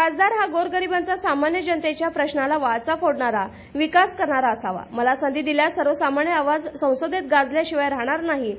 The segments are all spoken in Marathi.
खासदार हा गोरगरिबांचा सामान्य जनतेच्या प्रश्नाला वाचा फोडणारा विकास करणारा असावा. मला संधी दिल्यास सर्वसामान्य आवाज संसदेत गाजल्याशिवाय राहणार नाही.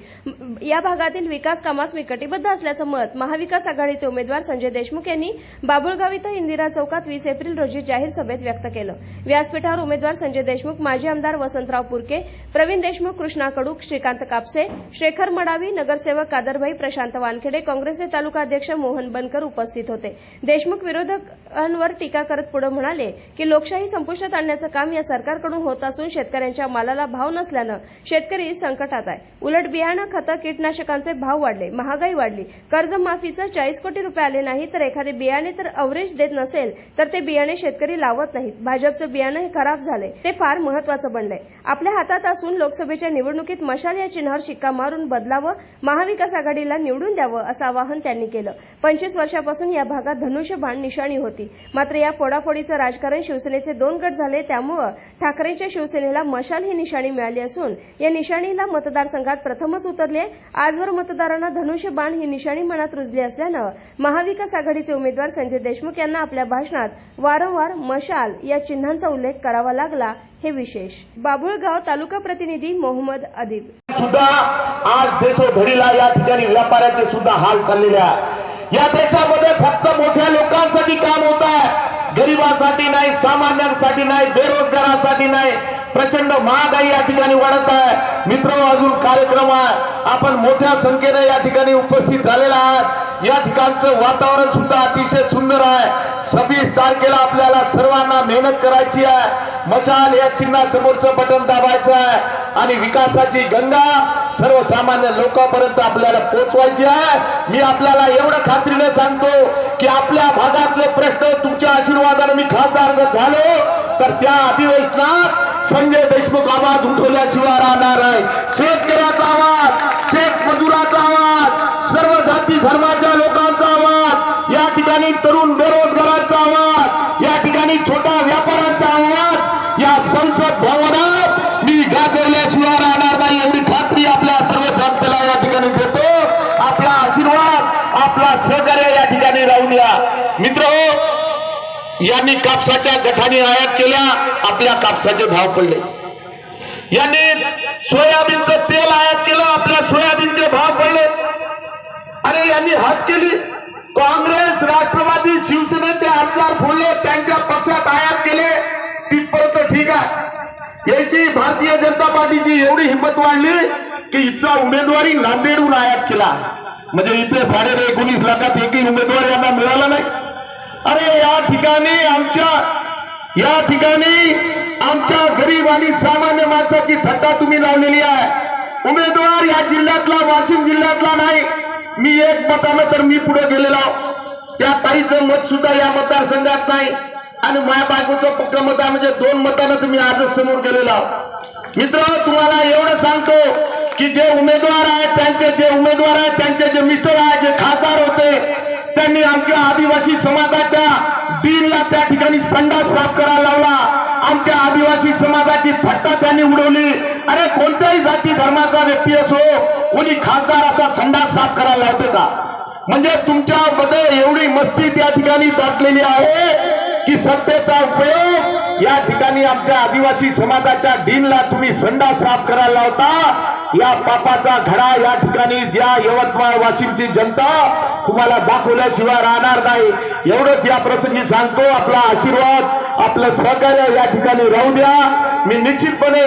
या भागातील विकास कामास मी कटिबद्ध असल्याचं मत महाविकास आघाडीचे उमेदवार संजय देशमुख यांनी बाबुळगाव इथं इंदिरा चौकात वीस एप्रिल रोजी जाहीर सभेत व्यक्त केलं. व्यासपीठावर उमेदवार संजय देशमुख माजी आमदार वसंतराव पुरके प्रवीण देशमुख कृष्णा कडूक श्रीकांत कापसे शेखर मडावी नगरसेवक कादरभाई प्रशांत वानखेडे काँग्रेसचे तालुका अध्यक्ष मोहन बनकर उपस्थित होते. देशमुख विरोधक शेतकऱ्यांवर टीका करत पुढे म्हणाले की लोकशाही संपुष्टात आणण्याचं काम या सरकारकडून होत असून शेतकऱ्यांच्या मालाला भाव नसल्यानं शेतकरी संकटात आहे. उलट बियाणं खतं कीटनाशकांचे भाव वाढले महागाई वाढली. कर्जमाफीचं चाळीस कोटी रुपये आले नाही तर एखादे बियाणे तर अवरेज देत नसेल तर ते बियाणे शेतकरी लावत नाहीत. भाजपचं बियाणं हे खराब झाले. ते फार महत्वाचं बनलंय आपल्या हातात असून लोकसभेच्या निवडणुकीत मशाल या चिन्हावर शिक्का मारून बदलावं महाविकास आघाडीला निवडून द्यावं असं आवाहन त्यांनी केलं. पंचवीस वर्षापासून या भागात धनुष्यबाण निशाणी होती. मात्र या फोडाफोडीचं राजकारण शिवसेनेचे दोन गट झाले. त्यामुळं ठाकरेंच्या शिवसेनेला मशाल ही निशाणी मिळाली असून या निशाणीला मतदारसंघात प्रथमच उतरले. आजवर मतदारांना धनुष्य बाण ही निशाणी मनात रुजली असल्यानं महाविकास आघाडीचे उमेदवार संजय देशमुख यांना आपल्या भाषणात वारंवार मशाल या चिन्हांचा उल्लेख करावा लागला. हे विशेष. बाभुळगाव तालुका प्रतिनिधी मोहम्मद अदिब. सुद्धा आज देशोधडीला या ठिकाणी व्यापाऱ्याचे सुद्धा हाल चाललेले आहे. या देशामध्ये फक्त सामान्यांसाठी नाही बेरोजगारासाठी नाही. प्रचंड महागाई या ठिकाणी वाढत आहे. मित्र अजून कार्यक्रम आहे. आपण मोठ्या संख्येने या ठिकाणी उपस्थित झालेला आहात. या ठिकाणचं वातावरण सुद्धा अतिशय सुंदर आहे. सव्वीस तारखेला आपल्याला सर्वांना मेहनत करायची आहे. मशाल या चिन्हासमोरचं बटन दाबायचं आहे. आणि विकासाची गंगा सर्वसामान्य लोकांपर्यंत आपल्याला पोहोचवायची आहे. मी आपल्याला एवढं खात्रीने सांगतो की आपल्या भागातले प्रश्न तुमच्या आशीर्वादाने मी खासदार जर झालो तर त्या अधिवेशनात संजय देशमुख आवाज उठवल्याशिवाय राहणार आहे शेतकऱ्याचा आवाज आशीर्वाद सहकार्य या ठिकाणी राहू द्या. मित्र हो, यांनी कापसाच्या गठाने आयात केल्या आपल्या कापसाचे भाव पडले. यांनी सोयाबीनचं तेल आयात केलं आपल्या सोयाबीनचे भाव पडले. अरे यांनी हात केली. काँग्रेस राष्ट्रवादी शिवसेनेचे आमदार फोडले त्यांच्या पक्षात आयात केले. तिथपर्यंत ठीक आहे. याची भारतीय जनता पार्टीची एवढी हिंमत वाढली की हिचा उमेदवारी नांदेडहून आयात केला. म्हणजे इथे साडे एकोणीस लाखात एकही उमेदवार यांना मिळाला नाही. अरे या ठिकाणी आमच्या या ठिकाणी आमच्या गरीब आणि सामान्य माणसाची थट्टा तुम्ही लावलेली आहे. उमेदवार या जिल्ह्यातला वाशिम जिल्ह्यातला नाही. मी एक मतानं तर मी पुढे गेलेलो त्या ताईचं मत सुद्धा या मतदारसंघात नाही. आणि माया बायकोचं पक्क मत आहे म्हणजे दोन मतानं तुम्ही आजच समोर गेलेला मित्र तुम्हाला एवढं सांगतो की जे उमेदवार आहेत त्यांचे जे उमेदवार आहेत त्यांचे जे मिस्टर आहेत जे खासदार होते त्यांनी आमच्या आदिवासी समाजाच्या दिनला त्या ठिकाणी संडास साफ करायला लावला. आमच्या आदिवासी समाजाची थट्टा त्यांनी उडवली. अरे कोणत्याही जाती धर्माचा व्यक्ती असो कोणी खासदार असा संडास साफ करायला लावते का? म्हणजे तुमच्यामध्ये एवढी मस्ती त्या ठिकाणी दाटलेली आहे की सत्तेचा उपयोग या ठिकाणी आमच्या आदिवासी समाजाच्या डीनला तुम्ही संडास साफ करायला लावता. या पापाचा घडा या ठिकाणी ज्या यवतमाळ वाशिमची जनता तुम्हाला दाखवल्याशिवाय राहणार नाही. एवढंच या प्रसंगी सांगतो आपला आशीर्वाद आपलं सहकार्य या ठिकाणी राहू द्या. मी निश्चितपणे